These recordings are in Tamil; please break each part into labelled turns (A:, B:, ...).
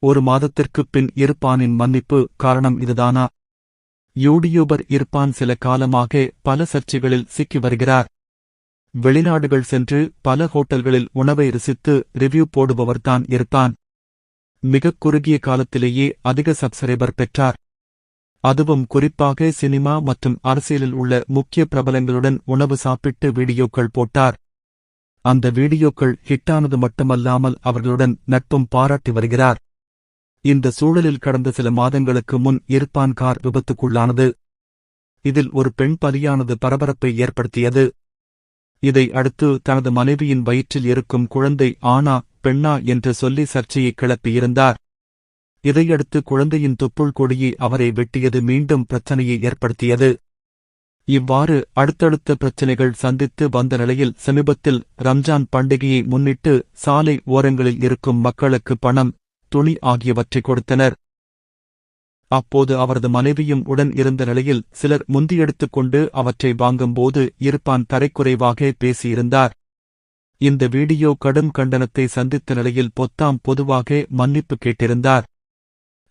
A: ஒரு மாதத்திற்குப் பின் இருப்பானின் மன்னிப்பு காரணம் இதுதானா? யூடியூபர் இருப்பான் சில காலமாக பல சர்ச்சைகளில் சிக்கி வருகிறார். வெளிநாடுகள் சென்று பல ஹோட்டல்களில் உணவை ரசித்து ரிவ்யூ போடுபவர்தான் இருப்பான். மிகக் குறுகிய காலத்திலேயே அதிக சப்ஸ்கிரைபர் பெற்றார். அதுவும் குறிப்பாக சினிமா மற்றும் அரசியலில் உள்ள முக்கிய பிரபலங்களுடன் உணவு சாப்பிட்டு வீடியோக்கள் போட்டார். அந்த வீடியோக்கள் ஹிட்டானது மட்டுமல்லாமல் அவர்களுடன் நட்பும் பாராட்டி வருகிறார். இந்த சூழலில் கடந்த சில மாதங்களுக்கு முன் இர்பான் கார் விபத்துக்குள்ளானது. இதில் ஒரு பெண் பலியானது பரபரப்பை ஏற்படுத்தியது. இதை அடுத்து தனது மனைவியின் வயிற்றில் இருக்கும் குழந்தை ஆனா பெண்ணா என்று சொல்லி சர்ச்சையை கிளப்பியிருந்தார். இதையடுத்து குழந்தையின் தொப்புள் கொடியை அவரை வெட்டியது மீண்டும் பிரச்சனையை ஏற்படுத்தியது. இவ்வாறு அடுத்தடுத்த பிரச்சனைகள் சந்தித்து வந்த நிலையில் சமீபத்தில் ரம்ஜான் பண்டிகையை முன்னிட்டு சாலை ஓரங்களில் இருக்கும் மக்களுக்கு பணம் துணி ஆகியவற்றை கொடுத்தனர். அப்போது அவரது மனைவியும் உடன் இருந்த நிலையில் சிலர் முந்தியெடுத்துக் கொண்டு அவற்றை வாங்கும்போது இருப்பான் தரைக்குறைவாக பேசியிருந்தார். இந்த வீடியோ கடும் கண்டனத்தை சந்தித்த நிலையில் பொத்தாம் பொதுவாக மன்னிப்பு கேட்டிருந்தார்.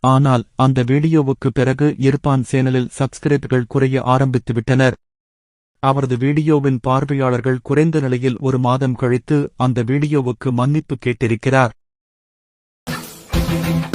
A: ஆனால் அந்த வீடியோவுக்கு பிறகு இருப்பான் சேனலில் சப்ஸ்கிரைபர்கள் குறைய ஆரம்பித்துவிட்டனர் அவரது வீடியோவின் பார்வையாளர்கள் குறைந்த நிலையில் ஒரு மாதம் கழித்து அந்த வீடியோவுக்கு மன்னிப்பு கேட்டிருக்கிறார். Thank you.